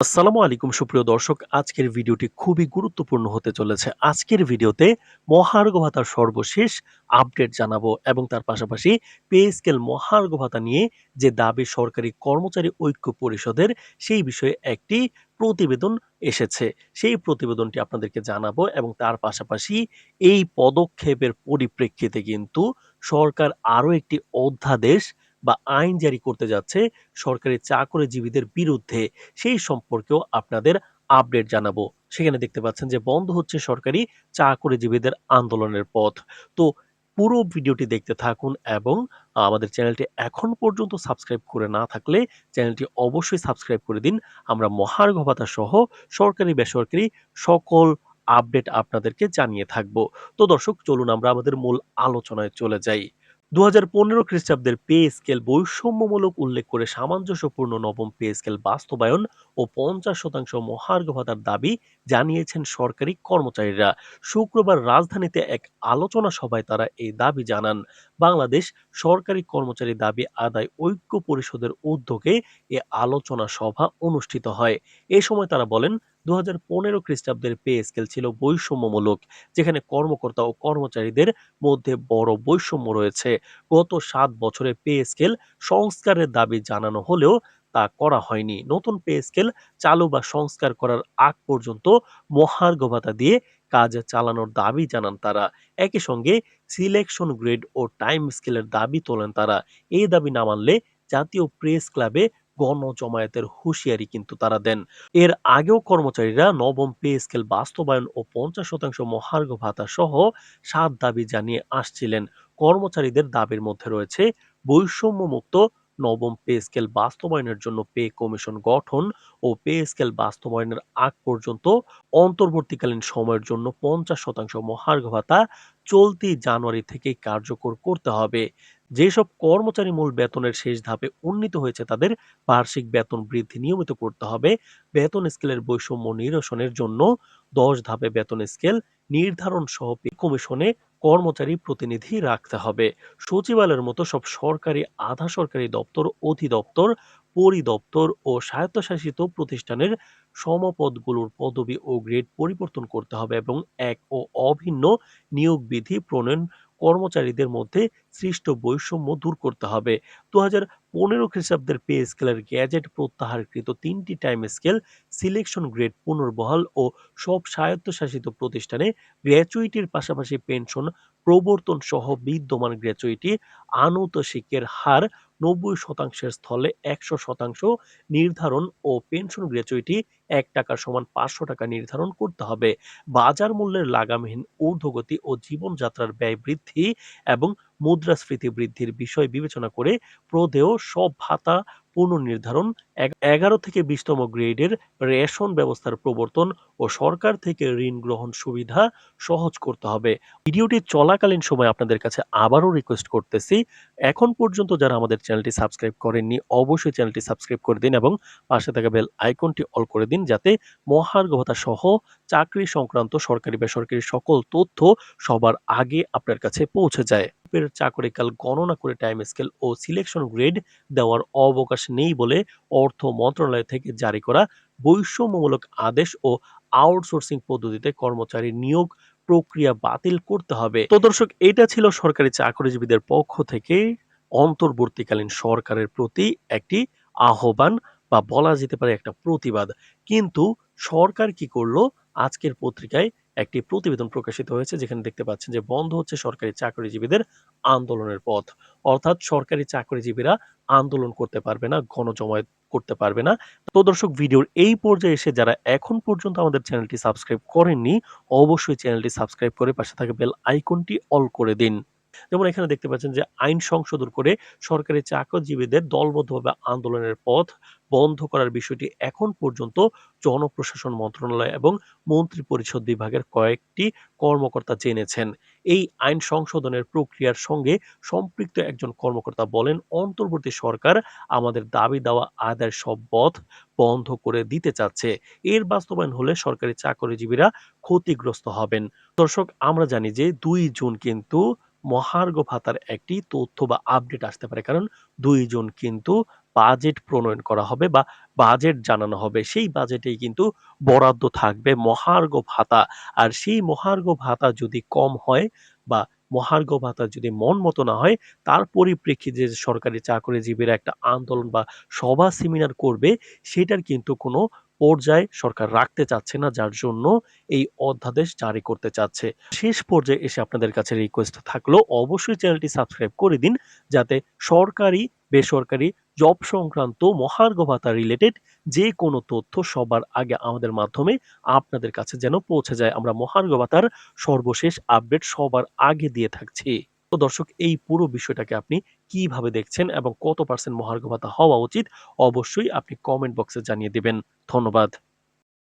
আসসালামু আলাইকুম, সুপ্রিয় দর্শক। আজকের ভিডিওটি খুবই গুরুত্বপূর্ণ হতে চলেছে। আজকের ভিডিওতে মহার্ঘ ভাতার সর্বশেষ আপডেট জানাব এবং তার পাশাপাশি পে স্কেল মহার্ঘ ভাতা নিয়ে যে দাবি সরকারি কর্মচারী ঐক্য পরিষদের, সেই বিষয়ে একটি প্রতিবেদন এসেছে। সেই প্রতিবেদনটি আপনাদেরকে জানাব এবং তার পাশাপাশি এই পদক্ষেপের পরিপ্রেক্ষিতে কিন্তু সরকার আরও একটি অধ্যাদেশ বা আইন জারি করতে যাচ্ছে সরকারি চাকরিজীবীদের বিরুদ্ধে, সেই সম্পর্কেও আপনাদের আপডেট জানাব। সেখানে দেখতে পাচ্ছেন যে বন্ধ হচ্ছে সরকারি চাকরিজীবীদের আন্দোলনের পথ। তো পুরো ভিডিওটি দেখতে থাকুন এবং আমাদের চ্যানেলটি এখন পর্যন্ত সাবস্ক্রাইব করে না থাকলে চ্যানেলটি অবশ্যই সাবস্ক্রাইব করে দিন। আমরা মহার্ঘ ভাতা সহ সরকারি, বেসরকারি সকল আপডেট আপনাদেরকে জানিয়ে থাকব। তো দর্শক, চলুন আমরা আমাদের মূল আলোচনায় চলে যাই। দু হাজার পনেরো খ্রিস্টাব্দের পে স্কেল বৈষম্যমূলক উল্লেখ করে সামঞ্জস্যপূর্ণ নবম পে স্কেল বাস্তবায়ন ও পঞ্চাশ শতাংশ মহার্ঘ ভাতার দাবি জানিয়েছেন সরকারি কর্মচারীরা। শুক্রবার রাজধানীতে এক আলোচনা সভায় তারা এই দাবি জানান। বাংলাদেশ সরকারি কর্মচারী দাবি আদায় ঐক্য পরিষদের উদ্যোগে এ আলোচনা সভা অনুষ্ঠিত হয়। এ সময় তারা বলেন দু হাজার পনেরো খ্রিস্টাব্দের পে স্কেল ছিল বৈষম্যমূলক, যেখানে কর্মকর্তা ও কর্মচারীদের মধ্যে বড় বৈষম্য রয়েছে। গত সাত বছরে পে স্কেল সংস্কারের দাবি জানানো হলেও তা করা হয়নি। নতুন পে স্কেল চালু বা সংস্কার করার আগ পর্যন্ত মহার্ঘ ভাতা দিয়ে কাজ চালানোর দাবি জানান তারা। একই সঙ্গে সিলেকশন গ্রেড ও টাইম স্কেলের দাবি তোলেন তারা। এই দাবি না মানলে জাতীয় প্রেস ক্লাবে গণজমায়েতের হুঁশিয়ারি কিন্তু তারা দেন। এর আগেও কর্মচারীরা নবম পে স্কেল বাস্তবায়ন ও পঞ্চাশ শতাংশ মহার্ঘ ভাতা সহ সাত দাবি জানিয়ে আসছিলেন। কর্মচারীদের দাবির মধ্যে রয়েছে বৈষম্যমুক্ত নবম পে স্কেল বাস্তবায়নের জন্য পে কমিশন গঠন ও পে স্কেল বাস্তবায়নের আগ পর্যন্ত অন্তর্বর্তীকালীন সময়ের জন্য পঞ্চাশ শতাংশ মহার্ঘ ভাতা চলতি জানুয়ারি থেকে কার্যকর করতে হবে। যেসব কর্মচারী মূল বেতনের শেষ ধাপে উন্নীত হয়েছে, তাদের বার্ষিক বেতন বৃদ্ধি নিয়মিত করতে হবে। বেতন স্কেলের বৈষম্য নিরসনের জন্য দশ ধাপে বেতন স্কেল নির্ধারণ সহ কমিশনে কর্মচারী প্রতিনিধি রাখতে হবে। সচিবালয়ের মতো সব সরকারি, আধা সরকারি দপ্তর, অধিদপ্তর, পরিদপ্তর ও স্বায়ত্তশাসিত প্রতিষ্ঠানের সমপদগুলোর পদবি ও গ্রেড পরিবর্তন করতে হবে এবং এক ও অভিন্ন নিয়োগ বিধি প্রণয়ন কর্মচারীদের মধ্যে সৃষ্ট বৈষম্য দূর করতে হবে। দু হাজার পনেরো খ্রিস্টাব্দের পে স্কেলের গ্যাজেট প্রত্যাহারকৃত তিনটি টাইম স্কেল, সিলেকশন গ্রেড পুনর্বহাল ও সব স্বায়ত্তশাসিত প্রতিষ্ঠানে গ্র্যাচুইটির পাশাপাশি পেনশন, প্রবর্তন সহ বিদ্যমান গ্র্যাচুইটি আনুতোষিকের হার নব্বই শতাংশের স্থলে একশো শতাংশ, নির্ধারণ ও পেনশন গ্র্যাচুইটি এক টাকা সমান পাঁচশো টাকা নির্ধারণ করতে হবে। বাজার মূল্যের লাগামহীন ঊর্ধ্বগতি ও জীবনযাত্রার ব্যয় বৃদ্ধি এবং মুদ্রাস্ফীতি বৃদ্ধির বিষয় বিবেচনা করে প্রদেয় সব ভাতা পুনর্নির্ধারণ এগারো থেকে বিশতম গ্রেডের রেশন ব্যবস্থার প্রবর্তন ও সরকার থেকে ঋণ গ্রহণ সুবিধা সহজ করতে হবে। ভিডিওটি চলাকালীন সময় আপনাদের কাছে আবারও রিকোয়েস্ট করতেছি। এখন পর্যন্ত যারা আমাদের চ্যানেলটি সাবস্ক্রাইব করেননি, অবশ্যই চ্যানেলটি সাবস্ক্রাইব করে দিন এবং পাশে থাকা বেল আইকনটি অল করে দিন যাতে মহার্ঘ সহ চাকরি সংক্রান্ত সরকারি বেসরকারি সকল তথ্য সবার আগে আপনার কাছে পৌঁছে যায়। চাকরিকাল গণনা করে টাইম স্কেল ও সিলেকশন গ্রেড দেওয়ার অবকাশ নেই বলে অর্থ মন্ত্রণালয় থেকে জারি করা বৈষম্যমূলক আদেশ ও আউটসোর্সিং পদ্ধতিতে কর্মচারী নিয়োগ প্রক্রিয়া বাতিল করতে হবে। তো দর্শক, এটা ছিল সরকারি চাকরিজীবীদের পক্ষ থেকে অন্তর্বর্তীকালীন সরকারের প্রতি একটি আহ্বান বা বলা যেতে পারে একটা প্রতিবাদ। কিন্তু সরকার কি করল? আজকের পত্রিকায় একটি প্রতিবেদন প্রকাশিত হয়েছে, যেখানে দেখতে পাচ্ছেন যে বন্ধ হচ্ছে সরকারি চাকরিজীবীদের আন্দোলনের পথ। অর্থাৎ সরকারি চাকরিজীবীরা আন্দোলন করতে পারবে না গণজমায়েত করতে পারবে না। তো দর্শক, ভিডিওর এই পর্যায়ে এসে যারা এখন পর্যন্ত আমাদের চ্যানেলটি সাবস্ক্রাইব করেননি, অবশ্যই চ্যানেলটি সাবস্ক্রাইব করে পাশে থাকা বেল আইকনটি অল করে দিন। যেমন এখানে দেখতে পাচ্ছেন যে আইন সংশোধন করে সরকারি চাকরিজীবীদের দলবদ্ধভাবে আন্দোলনের পথ বন্ধ করার বিষয়টি এখন পর্যন্ত জনপ্রশাসন মন্ত্রণালয় এবং মন্ত্রী পরিষদ বিভাগের কয়েকটি কর্মকর্তা জেনেছেন। এই আইন সংশোধনের প্রক্রিয়ার সঙ্গে সম্পৃক্ত একজন কর্মকর্তা বলেন, অন্তর্বর্তী সরকার আমাদের দাবি দেওয়া আদায়ের সব পথ বন্ধ করে দিতে চাচ্ছে। এর বাস্তবায়ন হলে সরকারি চাকরিজীবীরা ক্ষতিগ্রস্ত হবেন। দর্শক, আমরা জানি যে দুই জুন কিন্তু মহার্ঘ ভাতার একটি তথ্য বা আপডেট আসতে পারে। কারণ দুইজন কিন্তু বাজেট প্রণয়ন করা হবে বা বাজেট জানানো হবে। সেই বাজেটেই কিন্তু বরাদ্দ থাকবে মহার্ঘ ভাতা। আর সেই মহার্ঘ ভাতা যদি কম হয় বা মহার্ঘ ভাতা যদি মন মতো না হয়, তার পরিপ্রেক্ষিতে সরকারি চাকরিজীবীরা একটা আন্দোলন বা সভা সেমিনার করবে, সেটার কিন্তু কোনো পর্যায়ে সরকার রাখতে চাচ্ছে না, যার জন্য এই অধ্যাদেশ জারি করতে চাচ্ছে। শেষ পর্যায়ে এসে আপনাদের কাছে রিকোয়েস্ট থাকল, অবশ্যই চ্যানেলটি সাবস্ক্রাইব করে দিন, যাতে সরকারি, বেসরকারি জব সংক্রান্ত মহার্ঘ ভাতা রিলেটেড যে কোনো তথ্য সবার আগে আমাদের মাধ্যমে আপনাদের কাছে যেন পৌঁছে যায়। আমরা মহার্ঘ ভাতার সর্বশেষ আপডেট সবার আগে দিয়ে থাকছি। তো দর্শক, এই পুরো বিষয়টাকে আপনি কীভাবে দেখছেন এবং কত পার্সেন্ট মহার্ঘ ভাতা হওয়া উচিত, অবশ্যই আপনি কমেন্ট বক্সে জানিয়ে দেবেন। ধন্যবাদ।